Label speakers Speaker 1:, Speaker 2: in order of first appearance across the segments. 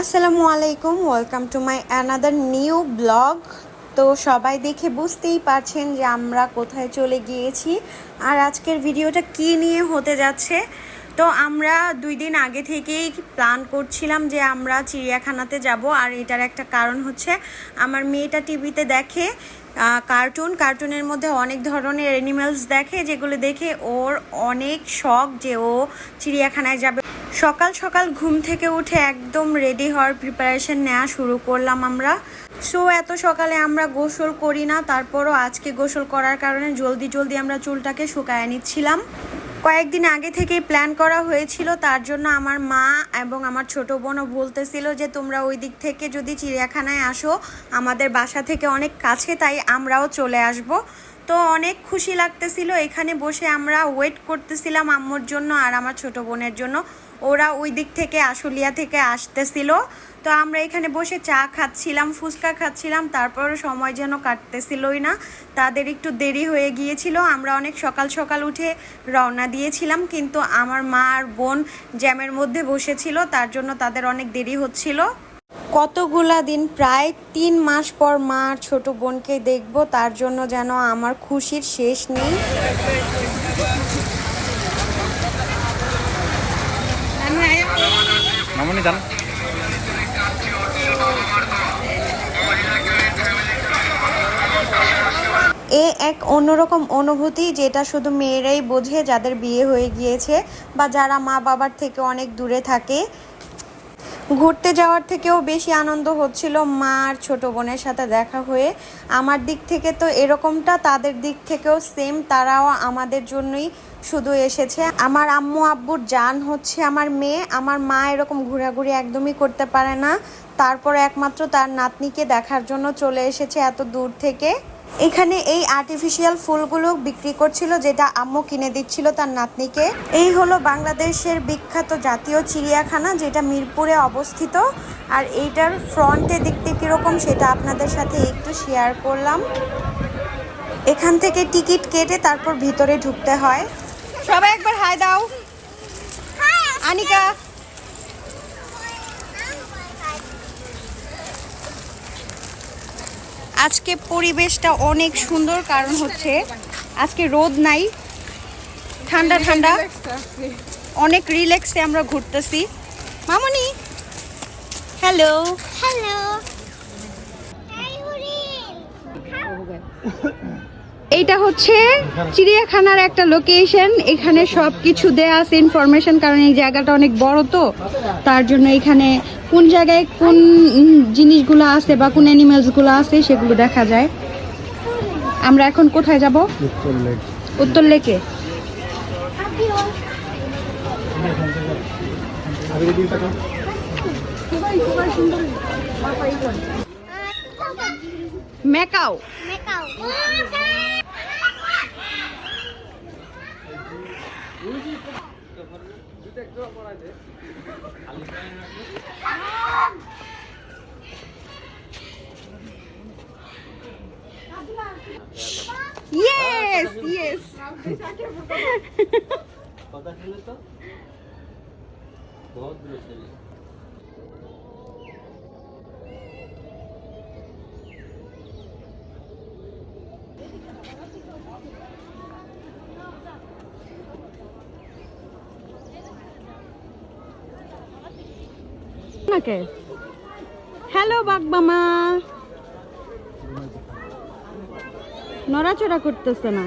Speaker 1: আসসালামু আলাইকুম welcome to my another new blog তো সবাই দেখে বুঝতেই পারছেন যে আমরা কোথায় চলে গিয়েছি আর আজকের ভিডিওটা কি নিয়ে হতে যাচ্ছে। তো আমরা দুই দিন আগে থেকেই প্ল্যান করছিলাম যে আমরা চিড়িয়াখানাতে যাব আর এটার একটা কারণ হচ্ছে আমার মেয়েটা টিভিতে দেখে কার্টুন কার্টুনের মধ্যে অনেক ধরনের অ্যানিমেলস দেখে, যেগুলো দেখে ওর অনেক শখ যে ও চিড়িয়াখানায় যাবে। সকাল সকাল ঘুম থেকে উঠে একদম রেডি হওয়ার প্রিপারেশন নেওয়া শুরু করলাম আমরা। সো এত সকালে আমরা গোসল করি না, তারপরও আজকে গোসল করার কারণে জলদি জলদি আমরা চুলটাকে শুকায় নিচ্ছিলাম। কয়েকদিন আগে থেকেই প্ল্যান করা হয়েছিল, তার জন্য আমার মা এবং আমার ছোট বোনও বলতেছিল যে, তোমরা ওই দিক থেকে যদি চিড়িয়াখানায় আসো, আমাদের বাসা থেকে অনেক কাছে, তাই আমরাও চলে আসব। তো অনেক খুশি লাগতেছিল। এখানে বসে আমরা ওয়েট করতেছিলাম আম্মুর জন্য আর আমার ছোট বোনের জন্য। ওরা ওই দিক থেকে আশুলিয়া থেকে আসতেছিল। তো আমরা এখানে বসে চা খাচ্ছিলাম, ফুচকা খাচ্ছিলাম তারপর সময় যেন কাটতেছিলই না। তাদের একটু দেরি হয়ে গিয়েছিল, আমরা অনেক সকাল সকাল উঠে রওনা দিয়েছিলাম, কিন্তু আমার মা আর বোন জ্যামের মধ্যে বসেছিল, তার জন্য তাদের অনেক দেরি হচ্ছিল। কতগুলা দিন, প্রায় তিন মাস পর মা আর ছোট বোনকে দেখব, তার জন্য যেন আমার খুশির শেষ নেই।
Speaker 2: মামনি জান
Speaker 1: এ এক অন্যরকম অনুভূতি যেটা শুধু মেয়েরাই বোঝে যাদের বিয়ে হয়ে গিয়েছে বা যারা মা বাবার থেকে অনেক দূরে থাকে। ঘুরতে যাওয়ার থেকেও বেশি আনন্দ হচ্ছিল মা আর ছোট বোনের সাথে দেখা হয়ে। আমার দিক থেকে তো এরকমটা, তাদের দিক থেকেও সেম তারাও আমাদের জন্যই শুধু এসেছে। আমার আম্মু আব্বুর জান হচ্ছে আমার মেয়ে। আমার মা এরকম ঘোরাঘুরি একদমই করতে পারে না। তারপর একমাত্র তার নাতনিকে দেখার জন্য চলে এসেছে এত দূর থেকে। এখানে এই আর্টিফিশিয়াল ফুলগুলো বিক্রি করছিল যেটা আম্মু কিনে দিচ্ছিল তার নাতনিকে। এই হলো বাংলাদেশের বিখ্যাত জাতীয় চিড়িয়াখানা যেটা মিরপুরে অবস্থিত। আর এইটার ফ্রন্টে দেখতে কীরকম সেটা আপনাদের সাথে একটু শেয়ার করলাম। এখান থেকে টিকিট কেটে তারপর ভিতরে ঢুকতে হয়। সবাই একবার হাই দাও। আনিকা। আজকে পরিবেশটা অনেক সুন্দর, কারণ হচ্ছে আজকে রোদ নাই, ঠান্ডা ঠান্ডা। অনেক রিল্যাক্সে আমরা ঘুরতেছি। মামনি হ্যালো
Speaker 3: হ্যালো
Speaker 1: এইটা হচ্ছে চিড়িয়াখানার একটা লোকেশন এখানে সব কিছু দেয়া আছে ইনফরমেশন কারণ এই জায়গাটা অনেক বড় তো। তার জন্য এখানে কোন জায়গায় কোন জিনিসগুলো আছে বা কোন অ্যানিমেলসগুলো আছে সেগুলো দেখা যায়। আমরা এখন কোথায় যাব? উত্তর লেকে। মেকাও
Speaker 3: মেকাও
Speaker 1: ইয়েস ইয়েস
Speaker 2: কথা খেলে তো? বহুত দূরে
Speaker 1: নাকে হ্যালো বাগবামা। নড়াচড়া করতেছে না।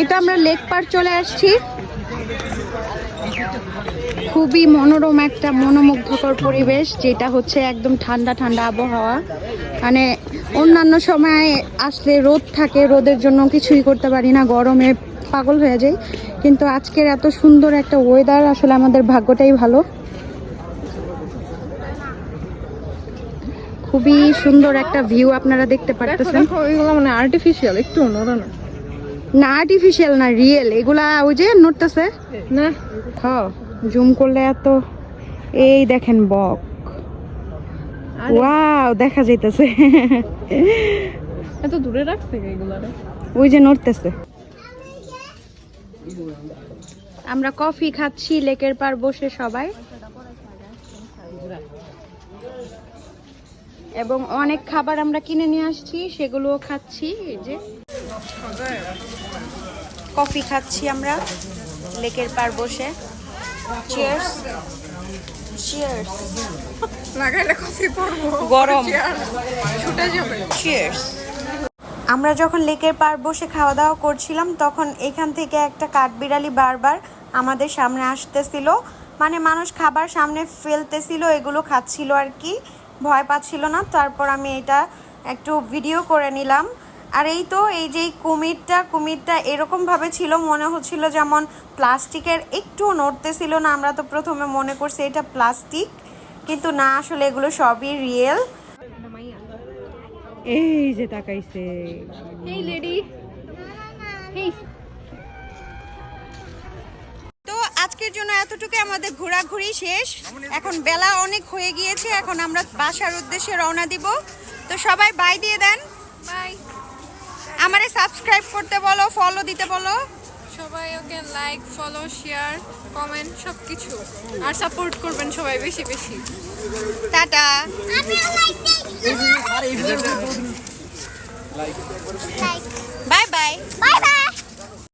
Speaker 1: এটা আমরা লেক পার চলে আসছি। খুবই মনোরম একটা মনোমুগ্ধকর পরিবেশ, যেটা হচ্ছে একদম ঠান্ডা ঠান্ডা আবহাওয়া। মানে অন্যান্য সময় আসলে রোদ থাকে, রোদের জন্য কিছুই করতে পারি না। গরমে পাগল হয়ে যাই। কিন্তু আজকের এত সুন্দর একটা ওয়েদার আসলে আমাদের ভাগ্যটাই ভালো। খুবই সুন্দর একটা ভিউ আপনারা দেখতে পারতেছেন।
Speaker 4: এগুলো মানে আর্টিফিশিয়াল একটু নড়ো না
Speaker 1: না আর্টিফিশিয়াল না রিয়েল এগুলা ওই যে নড়তেছে?
Speaker 4: না।
Speaker 1: হ জুম করলে এত এই দেখেন বক। ওয়াও দেখা যাইতেছে।
Speaker 4: এত দূরে রাখছে এগুলারে?
Speaker 1: ওই যে নড়তেছে। আমরা কফি খাচ্ছি লেকের পার বসে সবাই। এবং অনেক খাবার আমরা কিনে নিয়ে আসছি সেগুলোও খাচ্ছি যে। কফি খাচ্ছি আমরা লেকের পার বসে। চিয়ার্স চিয়ার্স
Speaker 4: লাগাইলে কফি পড়ব
Speaker 1: গরম।
Speaker 4: ছুটে যাবে।
Speaker 1: চিয়ার্স আমরা যখন লেকের পার বসে খাওয়া দাওয়া করছিলাম, তখন এখান থেকে একটা কাঠবিড়ালি বারবার আমাদের সামনে আসতেছিল। মানে মানুষ খাবার সামনে ফেলতেছিল, এগুলো খাচ্ছিল আর কি। ভয় পাচ্ছিল না। তারপর আমি এটা একটু ভিডিও করে নিলাম। আর এই তো, এই যে কুমিরটা কুমিরটা এরকমভাবে ছিল, মনে হচ্ছিল যেমন প্লাস্টিকের একটুও নড়তেছিল না। আমরা তো প্রথমে মনে করছি এটা প্লাস্টিক। কিন্তু না, আসলে এগুলো সবই রিয়েল এই যে তাকাইছে।
Speaker 4: এই লেডি
Speaker 1: তো আজকের জন্য এতটুকু আমাদের ঘোরাঘুরি শেষ। এখন বেলা অনেক হয়ে গিয়েছে এখন আমরা বাসার উদ্দেশ্যে রওনা দিব। তো সবাই বাই দিয়ে দেন।
Speaker 4: বাই
Speaker 1: আমারে সাবস্ক্রাইব করতে বলো ফলো দিতে বলো।
Speaker 4: সবাই okay like follow share comment সব কিছু আর সাপোর্ট করবেন সবাই বেশি বেশি।
Speaker 1: Tata.
Speaker 2: Bye bye bye bye